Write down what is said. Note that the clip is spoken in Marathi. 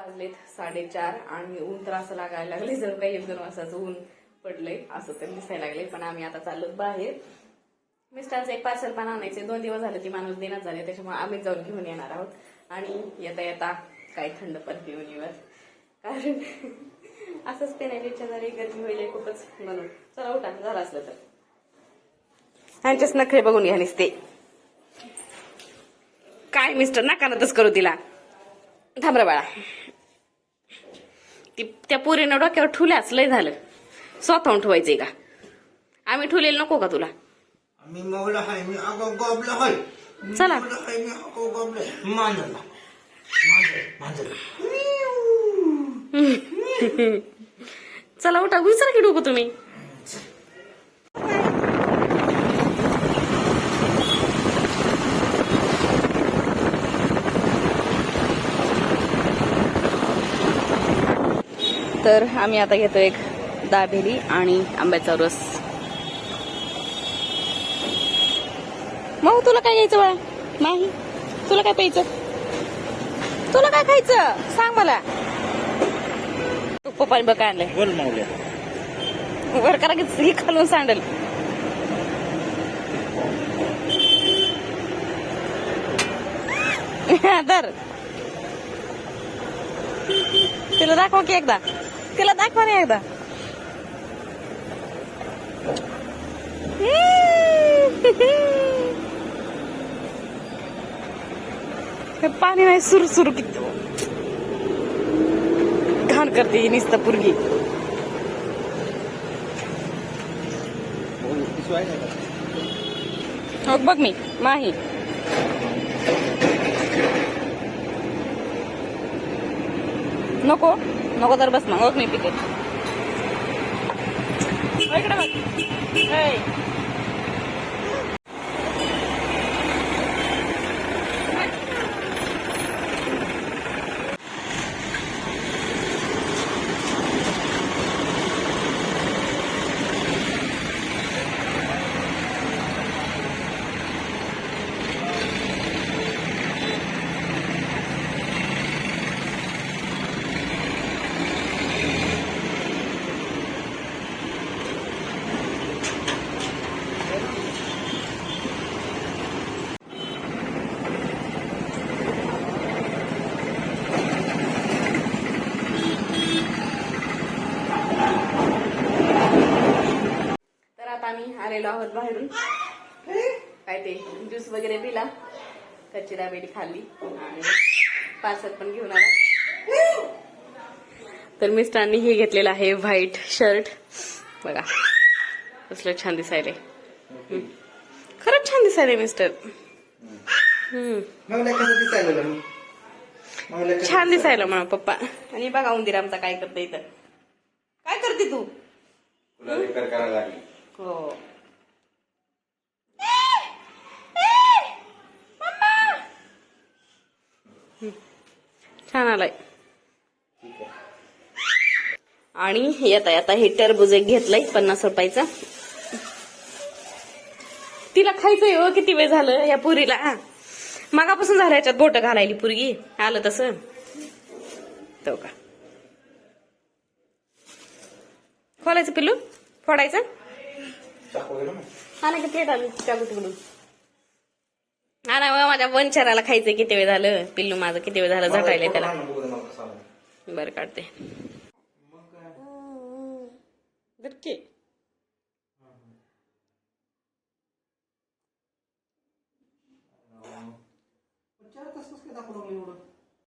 वाजलेत साडेचार आणि ऊन तर असं लागायला लागले जर काही एक दोन वाजताचं ऊन पडलंय असं तर दिसायला लागले पण आम्ही आता चाललो बाहेर. मिस्टरांचं एक पार्सल पण आणायचे दोन दिवस झाले ती माणूस देण्यात झाले त्याच्यामुळे आम्ही जाऊन घेऊन येणार आहोत. आणि येता येता काही थंड पण घेऊन येऊयात. कारण असंच पेण्याची इच्छा झाली गर्मी होईल खूपच म्हणून. चला उठा झालं असलं तर. ह्यांचेच नखरे बघून घ्या निसते. काय मिस्टर नाकानातच करू तिला. थांबरा बाळा. ती त्या पोरीनं डोक्यावर ठुल्याच लय झालं. स्वतःहून ठेवायचंय का? आम्ही ठुलेलं नको का तुला? मी मौला हाय मी अगो गॉबला हाय. चला. मौला हाय मी अगो गॉबला मांजरला. मांजर मांजर. चला उठा विचारा की डोकं तुम्ही. तर आम्ही आता घेतो एक दाबेली आणि आंब्याचा रस. मग तुला काय घ्यायचं बाळा? नाही. तुला काय प्यायचं? तुला काय खायचं? सांग मला. तू पप्पाने बघ काय आणलंय वर करा की ही खालून सांडल. तर तिला दाखवा की एकदा. तिला दाखवा ना एकदा. हे पाणी नाही सुरू सुरू किती. घाण करते ही नुसतं पुरगी. हो बघ मी माही. नको. नको तर बस मग मी पिके इकडे बघ ऐ. तर आता आम्ही आलेलो आहोत बाहेरून. काय ते ज्यूस वगैरे पिला. कच्ची दाबेली खाल्ली. आणि पार्सल पण घेऊन आला. तर मिस्टरांनी हे घेतलेलं आहे व्हाईट शर्ट. बघा कसलं छान दिसायले. खरंच छान दिसायले मिस्टर छान दिसायला म्हणा पप्पा. आणि बघा उंदीर आमचा काय करते इथं. काय करते तू? हो. छान आलाय. आणि येता येता हे टरबूज एक घेतलंय पन्नास रुपयाचा. तिला खायचंय हो किती वेळ झालं या पुरीला. मागापासून झालं याच्यात बोट घालायली पुरगी आलं तसं. तो का. खोलायचं पिल्लू? फोडायचं? गेलो ना हा ना की प्लेट आली चाकू तिकडून. हा ना मग माझ्या वंचराला खायचं किती वेळ झालं? पिल्लू माझं किती वेळ झालं? झटायला त्याला. बरं काढते. मग काय? दरके चार तास कसं काय दाखवू लागलं एवढं?